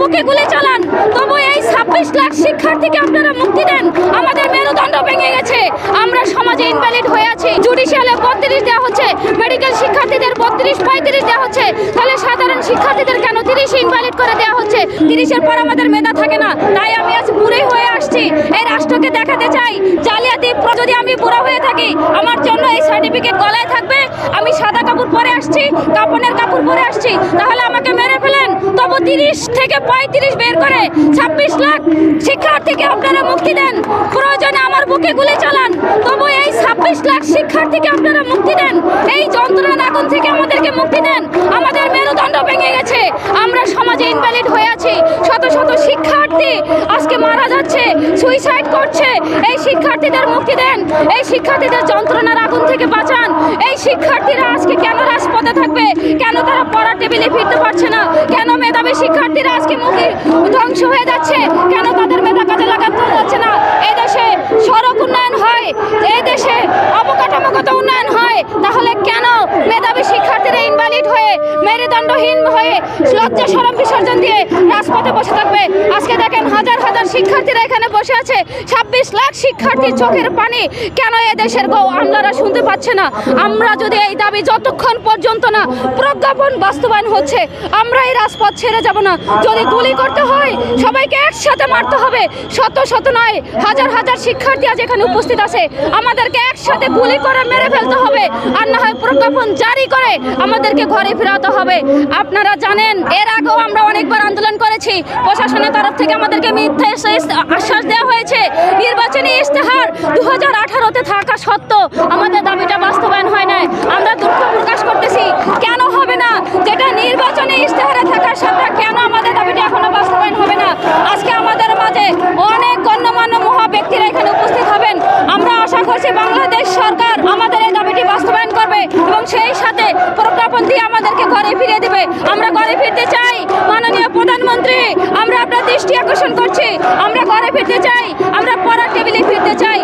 বুকে গুলি চালান। তবু এই ছাব্বিশ লাখ শিক্ষার্থীকে আপনারা মুক্তি দেন। আমাদের মেরুদণ্ড ভেঙে গেছে। আমরা সমাজে ইনভ্যালিড হয়ে আছি। জুডিশিয়ালে বত্রিশ দেওয়া হচ্ছে। মেডিকেল শিক্ষার্থীদের বত্রিশ, পঁয়ত্রিশ দেওয়া হচ্ছে। তাহলে সাধারণ শিক্ষার্থীদের কেন তিরিশ ইনভ্যালিড করে দেওয়া হচ্ছে? তিরিশের পর আমাদের মেধা থাকে না। তাই আমি আজ বুড়ি হয়ে আসছি। এই রাষ্ট্রকে দেখাতে চাই। জালিয়াতি যদি আমি বুড়া হয়ে থাকি, আমার জন্য এই সার্টিফিকেট গলায় থাকবে। আমি সাদা কাপড় পরে আসছি কাপড়ের কাপড় পরে আসছি। তাহলে আমাকে মেরে ফেলেন তবু তিরিশ থেকে পঁয়ত্রিশ বের করে ছাব্বিশ লাখ শিক্ষার্থীকে আপনারা মুক্তি দেন। প্রয়োজনে আমার বুকে গুলি চালান। তবু এই ছাব্বিশ লাখ শিক্ষার্থীকে আপনারা মুক্তি দেন। এই যন্ত্রণার আগুন থেকে আমাদেরকে মুক্তি দেন। আমাদের মেরুদণ্ড ভেঙে গেছে। আমরা সমাজে ইনভ্যালিড হয়ে আছি। শত শত শিক্ষার্থী আজকে মারা যাচ্ছে সুইসাইড করছে। এই শিক্ষার্থীদের মুক্তি দেন। এই শিক্ষার্থীদের যন্ত্রণার আগুন থেকে বাঁচান। এই শিক্ষার্থীরা আজকে কেন রাজপথে থাকবে? কেন তারা পড়ার টেবিলে ফিরতে পারছে না? কেন শিক্ষার্থীরা আজকে মুখে ধ্বংস হয়ে যাচ্ছে, কেন তাদের মেধা কাজে লাগাতে যাচ্ছে না? এই দেশে সড়ক উন্নয়ন হয়, এই দেশে অবকাঠামোগত উন্নয়ন হয়, তাহলে কেন মেধাবী শিক্ষার্থীরা ইনভ্যালিড হয়ে, মেরুদণ্ডহীন হয়ে লজ্জা সরম বিসর্জন দিয়ে রাজপথে বসে থাকবে? আজকে দেখেন হাজার হাজার শিক্ষার্থীরা এখানে বসে আছে। ছাব্বিশ লাখ শিক্ষার্থীর চোখের পানি। কেন এ দেশের গৌ আমলারা শুনতে পাচ্ছে না? আমরা যদি এই দাবি যতক্ষণ পর্যন্ত না প্রজ্ঞাপন বাস্তবায়ন হচ্ছে, আমরা এই রাজপথ ছেড়ে যাব না। যদি গুলি করতে হয়, সবাইকে একসাথে মারতে হবে। শত শত নয়, হাজার হাজার শিক্ষার্থী আজ এখানে উপস্থিত আছে। আমাদেরকে একসাথে গুলি করে মেরে ফেলতে হবে। আর না হয় প্রজ্ঞাপন জারি করে আমাদেরকে ঘরে ফেরাতে হবে। আপনারা জানেন, এর আগেও আমরা অনেকবার আন্দোলন করেছি। প্রশাসনের তরফ থেকে আমাদেরকে মিথ্যা আশ্বাস দেওয়া হয়েছে। নির্বাচনী ইশতেহার দু আমরা ঘরে ফিরতে চাই। মাননীয় প্রধানমন্ত্রী, আমরা আপনার দৃষ্টি আকর্ষণ করছি। আমরা ঘরে ফিরতে চাই, আমরা পড়ার টেবিলে ফিরতে চাই।